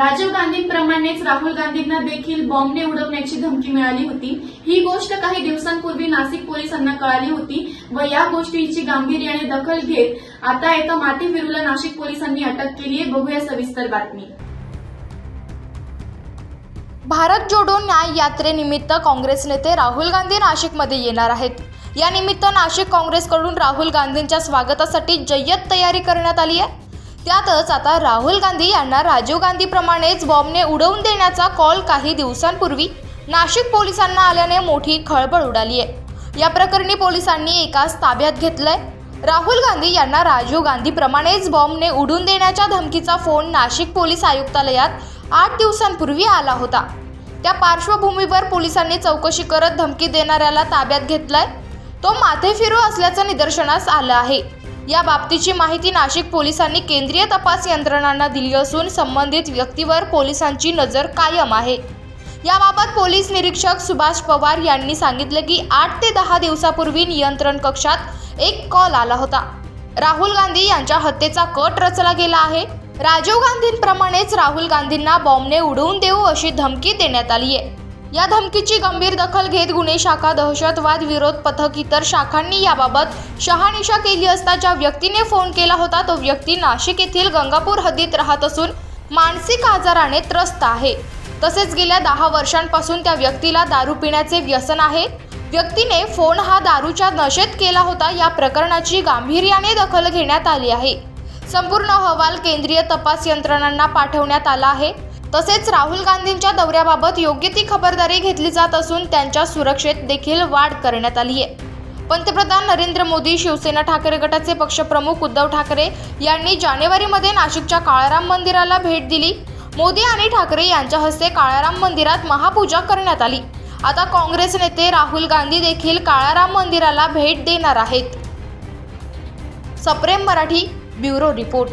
राजीव गांधींप्रमाणेच राहुल गांधींना देखील बॉम्बने उडवण्याची धमकी मिळाली होती. ही गोष्ट काही दिवसांपूर्वी नाशिक पोलिसांना कळाली होती व या गोष्टीची गांभीर्याने दखल घेत आता एका माती फिरूला नाशिक पोलिसांनी अटक केली आहे. बघूया सविस्तर बातमी. भारत जोडो न्याय यात्रेनिमित्त काँग्रेस नेते राहुल गांधी नाशिकमध्ये येणार आहेत. यानिमित्त नाशिक काँग्रेसकडून राहुल गांधींच्या स्वागतासाठी जय्यत तयारी करण्यात आली आहे. त्यातच आता राहुल गांधी यांना राजीव गांधीप्रमाणेच बॉम्बने उडवून देण्याचा कॉल काही दिवसांपूर्वी नाशिक पोलिसांना आल्याने मोठी खळबळ उडाली आहे. या प्रकरणी पोलिसांनी एकाच ताब्यात घेतलंय. राहुल गांधी यांना राजीव गांधीप्रमाणेच बॉम्बने उडून देण्याच्या धमकीचा फोन नाशिक पोलीस आयुक्तालयात आठ दिवसांपूर्वी आला होता. त्या पार्श्वभूमीवर पोलिसांनी चौकशी करत धमकी देणाऱ्याला ताब्यात घेतलाय. तो माथेफिरू असल्याचं निदर्शनास आलं आहे. या बाबतीची माहिती नाशिक पोलिसांनी केंद्रीय तपास यंत्रणांना दिली असून संबंधित व्यक्तीवर पोलिसांची नजर कायम आहे. याबाबत पोलीस निरीक्षक सुभाष पवार यांनी सांगितलं की आठ ते दहा दिवसापूर्वी नियंत्रण कक्षात एक कॉल आला होता. राहुल गांधी यांच्या हत्येचा कट रचला गेला आहे. राजीव गांधींप्रमाणेच राहुल गांधींना बॉम्बने उडवून देऊ अशी धमकी देण्यात आली आहे या धमकीची गंभीर दखल घेत गुन्हे शाखा दहशतवाद विरोध पथक इतर शाखांनी याबाबत शहानिशा केली असता ज्या व्यक्तीने फोन केला होता तो व्यक्ती नाशिक येथील गंगापूर हद्दीत राहत असून मानसिक आजाराने त्रस्त आहे. तसेच गेल्या दहा वर्षांपासून त्या व्यक्तीला दारू पिण्याचे व्यसन आहे. व्यक्तीने फोन हा दारूच्या नशेत केला होता या प्रकरणाची गांभीर्याने दखल घेण्यात आली आहे. संपूर्ण अहवाल केंद्रीय तपास यंत्रणांना पाठवण्यात आला आहे. तसेच राहुल गांधींच्या दौऱ्याबाबत योग्य ती खबरदारी घेतली जात असून त्यांच्या सुरक्षेत देखील वाढ करण्यात आली आहे. पंतप्रधान नरेंद्र मोदी शिवसेना ठाकरे गटाचे पक्षप्रमुख उद्धव ठाकरे यांनी जानेवारीमध्ये नाशिकच्या काळाराम मंदिराला भेट दिली. मोदी आणि ठाकरे यांच्या हस्ते काळाराम मंदिरात महापूजा करण्यात आली. आता काँग्रेस नेते राहुल गांधी देखील काळाराम मंदिराला भेट देणार आहेत. सप्रेम मराठी ब्युरो रिपोर्ट.